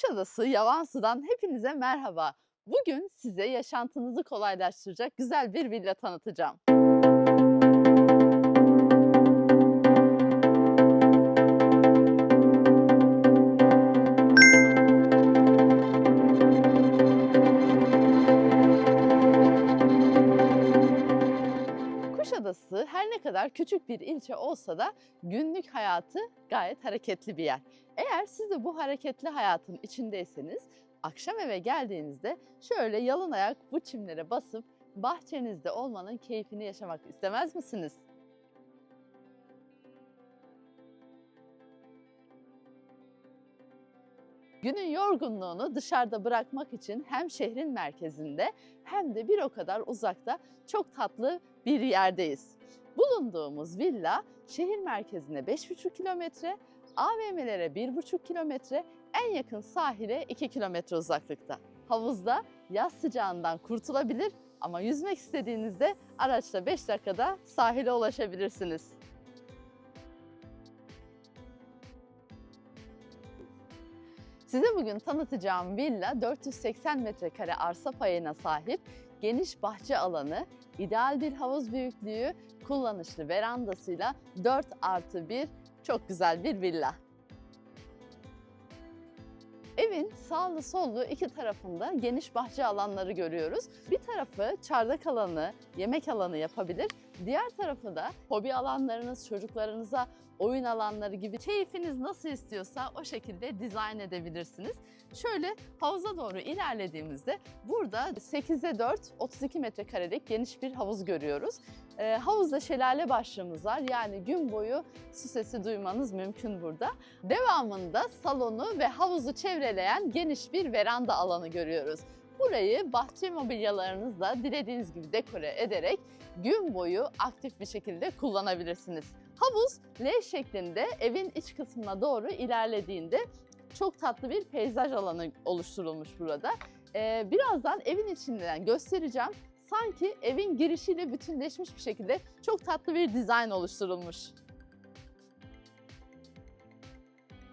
Kuşadası Yavansu'dan hepinize merhaba. Bugün size yaşantınızı kolaylaştıracak güzel bir villa tanıtacağım. Kuşadası her ne kadar küçük bir ilçe olsa da günlük hayatı gayet hareketli bir yer. Eğer siz de bu hareketli hayatın içindeyseniz akşam eve geldiğinizde şöyle yalın ayak bu çimlere basıp bahçenizde olmanın keyfini yaşamak istemez misiniz? Günün yorgunluğunu dışarıda bırakmak için hem şehrin merkezinde hem de bir o kadar uzakta çok tatlı bir yerdeyiz. Bulunduğumuz villa şehir merkezine 5,5 kilometre, AVM'lere 1,5 kilometre, en yakın sahile 2 kilometre uzaklıkta. Havuzda yaz sıcağından kurtulabilir ama yüzmek istediğinizde araçla 5 dakikada sahile ulaşabilirsiniz. Size bugün tanıtacağım villa 480 metrekare arsa payına sahip, geniş bahçe alanı, ideal bir havuz büyüklüğü, kullanışlı verandasıyla 4 artı 1 çok güzel bir villa. Evin sağlı sollu iki tarafında geniş bahçe alanları görüyoruz. Bir tarafı çardak alanı, yemek alanı yapabilir. Diğer tarafı da hobi alanlarınız, çocuklarınıza oyun alanları gibi keyfiniz nasıl istiyorsa o şekilde dizayn edebilirsiniz. Şöyle havuza doğru ilerlediğimizde burada 8'e 4, 32 metrekarelik geniş bir havuz görüyoruz. Ee, havuzda şelale başlığımız var yani gün boyu su sesi duymanız mümkün burada. Devamında salonu ve havuzu çevreleyen geniş bir veranda alanı görüyoruz. Burayı bahçe mobilyalarınızla dilediğiniz gibi dekore ederek gün boyu aktif bir şekilde kullanabilirsiniz. Havuz L şeklinde evin iç kısmına doğru ilerlediğinde çok tatlı bir peyzaj alanı oluşturulmuş burada. Ee, birazdan evin içinden göstereceğim. Sanki evin girişiyle bütünleşmiş bir şekilde çok tatlı bir dizayn oluşturulmuş.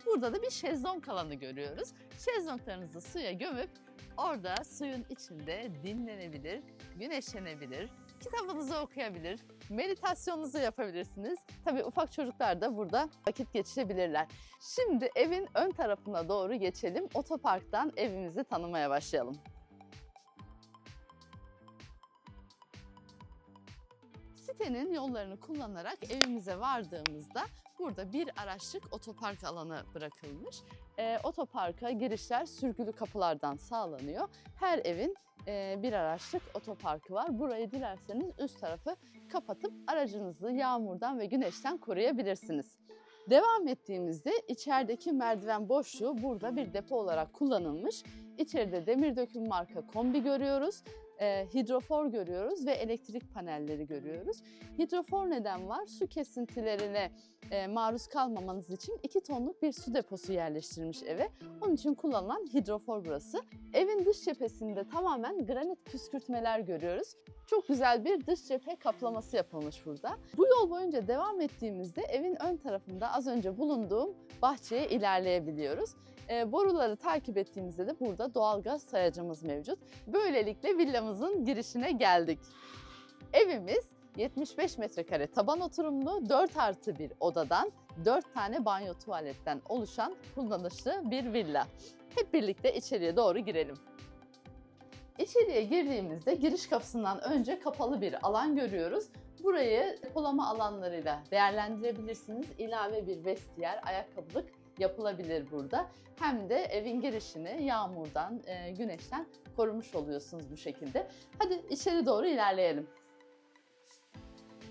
Burada da bir şezlong alanı görüyoruz. Şezlonglarınızı suya gömüp orada suyun içinde dinlenebilir, güneşlenebilir, kitabınızı okuyabilir, meditasyonunuzu yapabilirsiniz. Tabii ufak çocuklar da burada vakit geçirebilirler. Şimdi evin ön tarafına doğru geçelim. Otoparktan evimizi tanımaya başlayalım. Sitenin yollarını kullanarak evimize vardığımızda burada bir araçlık otopark alanı bırakılmış. E, otoparka girişler sürgülü kapılardan sağlanıyor. Her evin e, bir araçlık otoparkı var. Burayı dilerseniz üst tarafı kapatıp aracınızı yağmurdan ve güneşten koruyabilirsiniz. Devam ettiğimizde içerideki merdiven boşluğu burada bir depo olarak kullanılmış. İçeride demir döküm marka kombi görüyoruz e, hidrofor görüyoruz ve elektrik panelleri görüyoruz. Hidrofor neden var? Su kesintilerine e, maruz kalmamanız için 2 tonluk bir su deposu yerleştirilmiş eve. Onun için kullanılan hidrofor burası. Evin dış cephesinde tamamen granit püskürtmeler görüyoruz. Çok güzel bir dış cephe kaplaması yapılmış burada. Bu yol boyunca devam ettiğimizde evin ön tarafında az önce bulunduğum bahçeye ilerleyebiliyoruz. E, boruları takip ettiğimizde de burada doğalgaz sayacımız mevcut. Böylelikle villamızın girişine geldik. Evimiz 75 metrekare taban oturumlu 4 artı bir odadan 4 tane banyo tuvaletten oluşan kullanışlı bir villa. Hep birlikte içeriye doğru girelim. İçeriye girdiğimizde giriş kapısından önce kapalı bir alan görüyoruz. Burayı depolama alanlarıyla değerlendirebilirsiniz. İlave bir vestiyer, ayakkabılık yapılabilir burada. Hem de evin girişini yağmurdan, e, güneşten korumuş oluyorsunuz bu şekilde. Hadi içeri doğru ilerleyelim.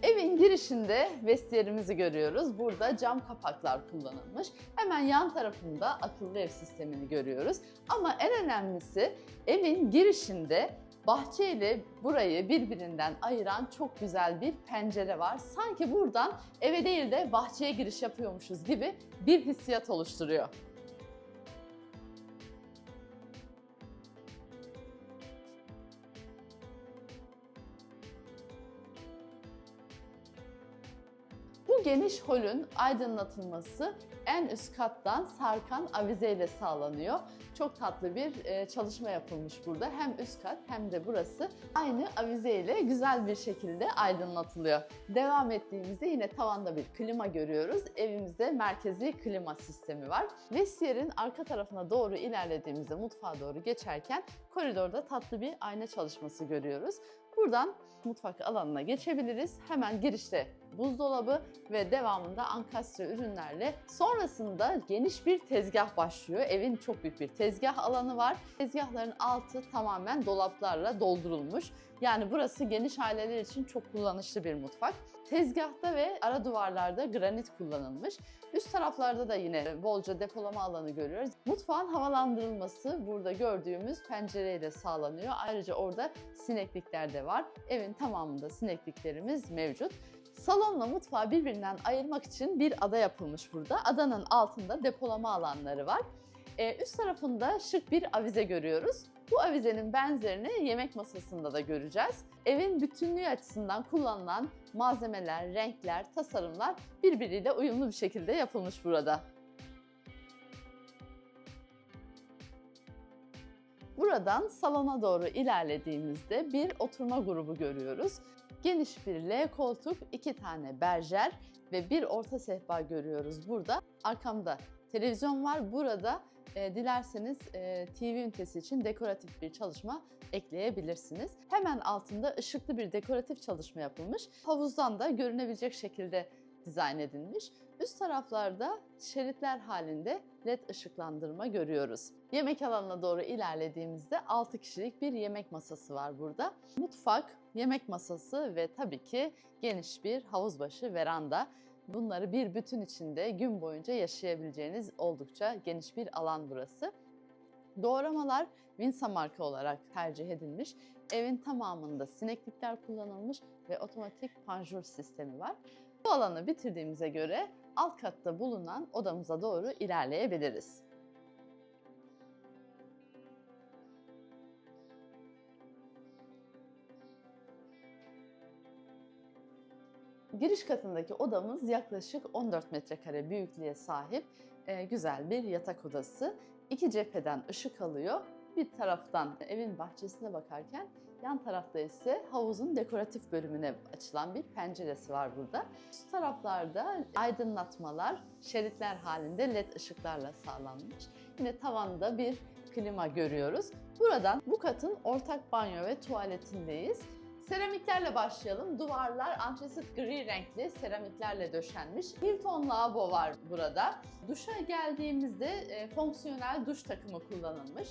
Evin girişinde vestiyerimizi görüyoruz. Burada cam kapaklar kullanılmış. Hemen yan tarafında akıllı ev sistemini görüyoruz. Ama en önemlisi evin girişinde bahçe ile burayı birbirinden ayıran çok güzel bir pencere var. Sanki buradan eve değil de bahçeye giriş yapıyormuşuz gibi bir hissiyat oluşturuyor. Geniş holün aydınlatılması en üst kattan sarkan avizeyle sağlanıyor. Çok tatlı bir e, çalışma yapılmış burada. Hem üst kat hem de burası aynı avizeyle güzel bir şekilde aydınlatılıyor. Devam ettiğimizde yine tavanda bir klima görüyoruz. Evimizde merkezi klima sistemi var. Vestiyer'in arka tarafına doğru ilerlediğimizde mutfağa doğru geçerken koridorda tatlı bir ayna çalışması görüyoruz. Buradan mutfak alanına geçebiliriz. Hemen girişte buzdolabı ve devamında ankastre ürünlerle sonrasında geniş bir tezgah başlıyor. Evin çok büyük bir tezgah alanı var. Tezgahların altı tamamen dolaplarla doldurulmuş. Yani burası geniş aileler için çok kullanışlı bir mutfak. Tezgahta ve ara duvarlarda granit kullanılmış. Üst taraflarda da yine bolca depolama alanı görüyoruz. Mutfağın havalandırılması burada gördüğümüz pencereyle sağlanıyor. Ayrıca orada sineklikler de var. Evin tamamında sinekliklerimiz mevcut. Salonla mutfağı birbirinden ayırmak için bir ada yapılmış burada. Adanın altında depolama alanları var. Ee, üst tarafında şık bir avize görüyoruz. Bu avizenin benzerini yemek masasında da göreceğiz. Evin bütünlüğü açısından kullanılan malzemeler, renkler, tasarımlar birbiriyle uyumlu bir şekilde yapılmış burada. Buradan salona doğru ilerlediğimizde bir oturma grubu görüyoruz. Geniş bir L koltuk, iki tane berjer ve bir orta sehpa görüyoruz burada. Arkamda televizyon var. Burada e, dilerseniz e, TV ünitesi için dekoratif bir çalışma ekleyebilirsiniz. Hemen altında ışıklı bir dekoratif çalışma yapılmış. Havuzdan da görünebilecek şekilde dizayn edilmiş. Üst taraflarda şeritler halinde led ışıklandırma görüyoruz. Yemek alanına doğru ilerlediğimizde 6 kişilik bir yemek masası var burada. Mutfak, yemek masası ve tabii ki geniş bir havuzbaşı veranda. Bunları bir bütün içinde gün boyunca yaşayabileceğiniz oldukça geniş bir alan burası. Doğramalar Winsa marka olarak tercih edilmiş. Evin tamamında sineklikler kullanılmış ve otomatik panjur sistemi var. Bu alanı bitirdiğimize göre alt katta bulunan odamıza doğru ilerleyebiliriz. Giriş katındaki odamız yaklaşık 14 metrekare büyüklüğe sahip e, güzel bir yatak odası. İki cepheden ışık alıyor. Bir taraftan evin bahçesine bakarken yan tarafta ise havuzun dekoratif bölümüne açılan bir penceresi var burada. Üst taraflarda aydınlatmalar şeritler halinde led ışıklarla sağlanmış. Yine tavanda bir klima görüyoruz. Buradan bu katın ortak banyo ve tuvaletindeyiz. Seramiklerle başlayalım. Duvarlar antresit gri renkli seramiklerle döşenmiş. Hilton lavabo var burada. Duşa geldiğimizde e, fonksiyonel duş takımı kullanılmış.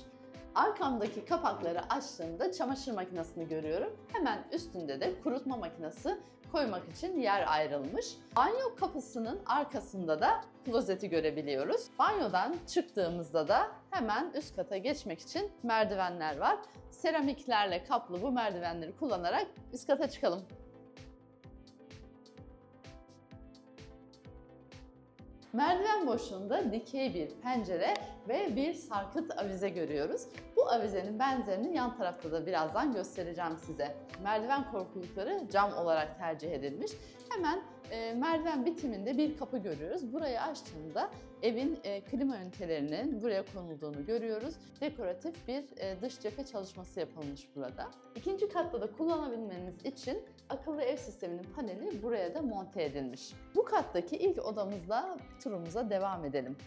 Arkamdaki kapakları açtığımda çamaşır makinesini görüyorum. Hemen üstünde de kurutma makinesi koymak için yer ayrılmış. Banyo kapısının arkasında da klozeti görebiliyoruz. Banyodan çıktığımızda da hemen üst kata geçmek için merdivenler var. Seramiklerle kaplı bu merdivenleri kullanarak üst kata çıkalım. Merdiven boşluğunda dikey bir pencere ve bir sarkıt avize görüyoruz. Bu avizenin benzerini yan tarafta da birazdan göstereceğim size. Merdiven korkulukları cam olarak tercih edilmiş. Hemen e, merdiven bitiminde bir kapı görüyoruz. Burayı açtığımda evin e, klima ünitelerinin buraya konulduğunu görüyoruz. Dekoratif bir e, dış cephe çalışması yapılmış burada. İkinci katta da kullanabilmeniz için akıllı ev sisteminin paneli buraya da monte edilmiş. Bu kattaki ilk odamızla turumuza devam edelim.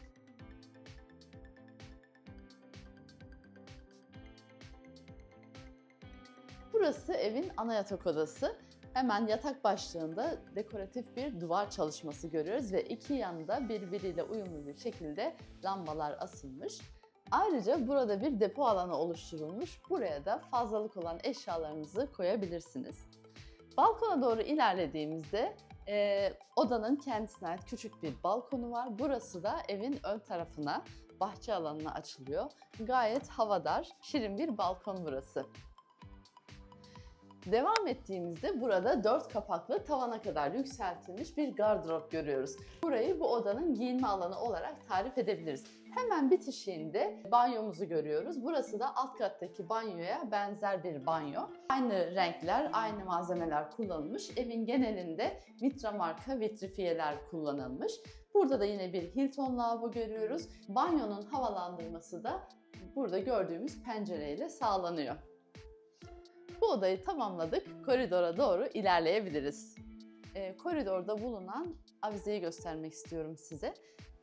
Burası evin ana yatak odası. Hemen yatak başlığında dekoratif bir duvar çalışması görüyoruz ve iki yanında birbiriyle uyumlu bir şekilde lambalar asılmış. Ayrıca burada bir depo alanı oluşturulmuş. Buraya da fazlalık olan eşyalarınızı koyabilirsiniz. Balkona doğru ilerlediğimizde e, odanın kendisine ait küçük bir balkonu var. Burası da evin ön tarafına, bahçe alanına açılıyor. Gayet havadar, şirin bir balkon burası. Devam ettiğimizde burada dört kapaklı tavana kadar yükseltilmiş bir gardırop görüyoruz. Burayı bu odanın giyinme alanı olarak tarif edebiliriz. Hemen bitişiğinde banyomuzu görüyoruz. Burası da alt kattaki banyoya benzer bir banyo. Aynı renkler, aynı malzemeler kullanılmış. Evin genelinde Vitra marka vitrifiyeler kullanılmış. Burada da yine bir Hilton lavabo görüyoruz. Banyonun havalandırması da burada gördüğümüz pencereyle sağlanıyor. Bu odayı tamamladık. Koridora doğru ilerleyebiliriz. Ee, koridorda bulunan avizeyi göstermek istiyorum size.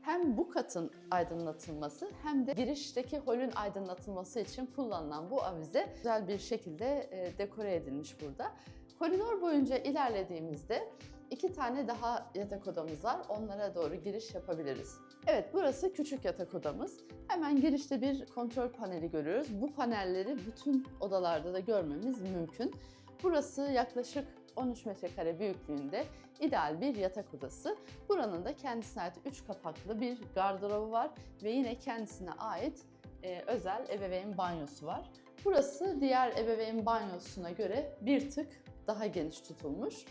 Hem bu katın aydınlatılması hem de girişteki holün aydınlatılması için kullanılan bu avize güzel bir şekilde e, dekore edilmiş burada. Koridor boyunca ilerlediğimizde iki tane daha yatak odamız var. Onlara doğru giriş yapabiliriz. Evet burası küçük yatak odamız. Hemen girişte bir kontrol paneli görüyoruz. Bu panelleri bütün odalarda da görmemiz mümkün. Burası yaklaşık 13 metrekare büyüklüğünde ideal bir yatak odası. Buranın da kendisine ait 3 kapaklı bir gardırobu var ve yine kendisine ait e, özel ebeveyn banyosu var. Burası diğer ebeveyn banyosuna göre bir tık daha geniş tutulmuş.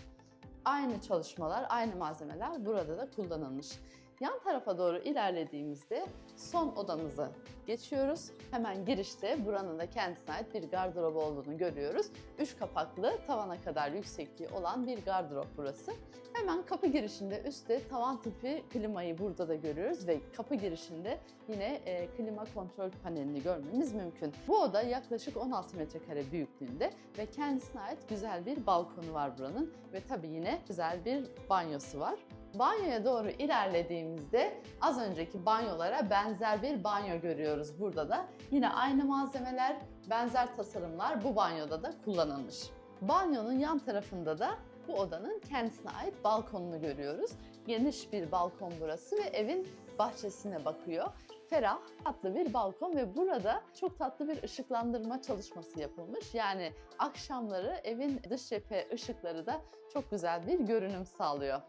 Aynı çalışmalar, aynı malzemeler burada da kullanılmış. Yan tarafa doğru ilerlediğimizde son odamıza geçiyoruz. Hemen girişte buranın da kendisine ait bir gardırobu olduğunu görüyoruz. Üç kapaklı, tavana kadar yüksekliği olan bir gardırop burası. Hemen kapı girişinde üstte tavan tipi klimayı burada da görüyoruz ve kapı girişinde yine e, klima kontrol panelini görmemiz mümkün. Bu oda yaklaşık 16 metrekare büyüklüğünde ve kendisine ait güzel bir balkonu var buranın ve tabii yine güzel bir banyosu var. Banyoya doğru ilerlediğimizde az önceki banyolara benzer bir banyo görüyoruz burada da. Yine aynı malzemeler, benzer tasarımlar bu banyoda da kullanılmış. Banyonun yan tarafında da bu odanın kendisine ait balkonunu görüyoruz. Geniş bir balkon burası ve evin bahçesine bakıyor. Ferah, tatlı bir balkon ve burada çok tatlı bir ışıklandırma çalışması yapılmış. Yani akşamları evin dış cephe ışıkları da çok güzel bir görünüm sağlıyor.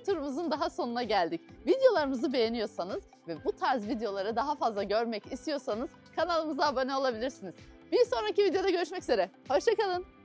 Bir turumuzun daha sonuna geldik. Videolarımızı beğeniyorsanız ve bu tarz videoları daha fazla görmek istiyorsanız kanalımıza abone olabilirsiniz. Bir sonraki videoda görüşmek üzere. Hoşçakalın.